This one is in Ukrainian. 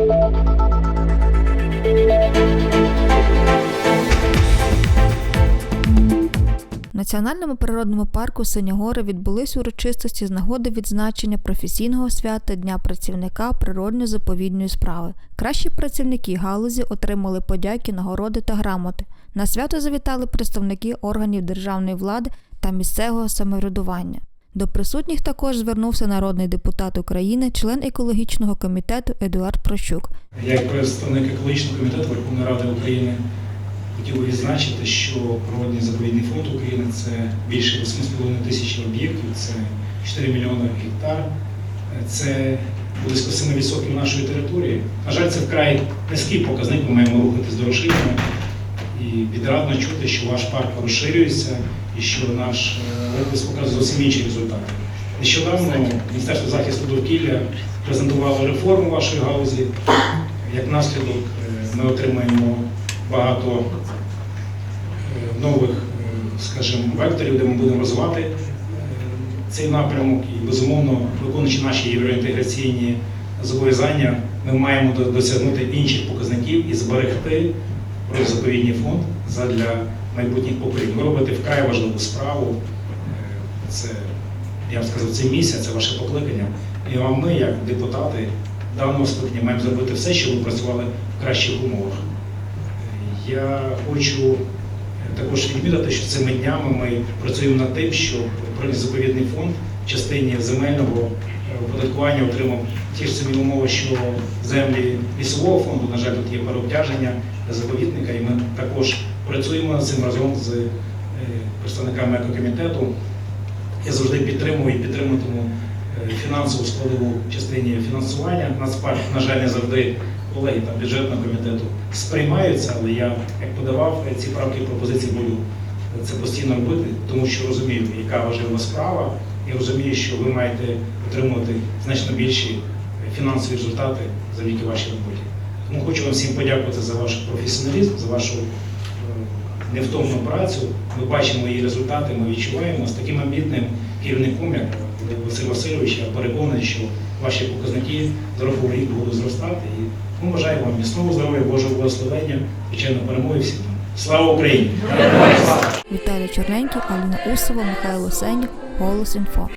В Національному природному парку Синягори відбулись урочистості з нагоди відзначення професійного свята Дня працівника природньо-заповідної справи. Кращі працівники галузі отримали подяки, нагороди та грамоти. На свято завітали представники органів державної влади та місцевого самоврядування. До присутніх також звернувся народний депутат України, член екологічного комітету Едуард Прощук. Як представник екологічного комітету Верховної Ради України хотів би відзначити, що природний заповідний фонд України це більше 8,5 тисяч об'єктів, це 4 мільйони гектар, це близько 7% нашої території. На жаль, це вкрай низький показник, ми маємо рухатись до розширення. І відрадно чути, що ваш парк розширюється і що наш е, показує зовсім інші результати. Нещодавно Міністерство захисту довкілля презентувало реформу вашої галузі. Як наслідок е, ми отримаємо багато е, нових, е, скажімо, векторів, де ми будемо розвивати цей напрямок. І, безумовно, виконуючи наші євроінтеграційні зобов'язання, ми маємо досягнути інших показників і зберегти заповідний фонд задля майбутніх поколінь. Ви робите вкрай важливу справу. Е, Це, я б сказав, це місія, це ваше покликання. І вам ми, як депутати даного скликання, маємо зробити все, щоб ви працювали в кращих умовах. Е, Я хочу е, також відмітити, що цими днями ми працюємо над тим, щоб заповідний фонд в частині земельного оподаткування отримав ті ж самі умови, що землі лісового фонду. На жаль, тут є переобтяження заповідника, і ми також працюємо над цим разом з е, представниками екокомітету. Я завжди підтримую і підтримуватиму е, фінансову складову частині фінансування. Нацпарк, на жаль, не завжди колеги там, бюджетного комітету сприймаються, але я, як подавав е, ці правки пропозиції, буду це постійно робити, тому що розумію, яка важлива справа, і розумію, що ви маєте отримувати значно більші е, фінансові результати завдяки вашій роботі. Тому хочу вам всім подякувати за ваш професіоналізм, за вашу е, невтомну працю. Ми бачимо її результати, ми відчуваємо з таким амбітним керівником, як Василь Васильович, я переконаний, що ваші показники з року в рік будуть зростати. І ми бажаємо вам міцного здоров'я, Божого благословення, звичайно, перемоги всім. Слава Україні! Віталій Чорненький, Аліна Усова, Михайло Сенів, Голос інфо.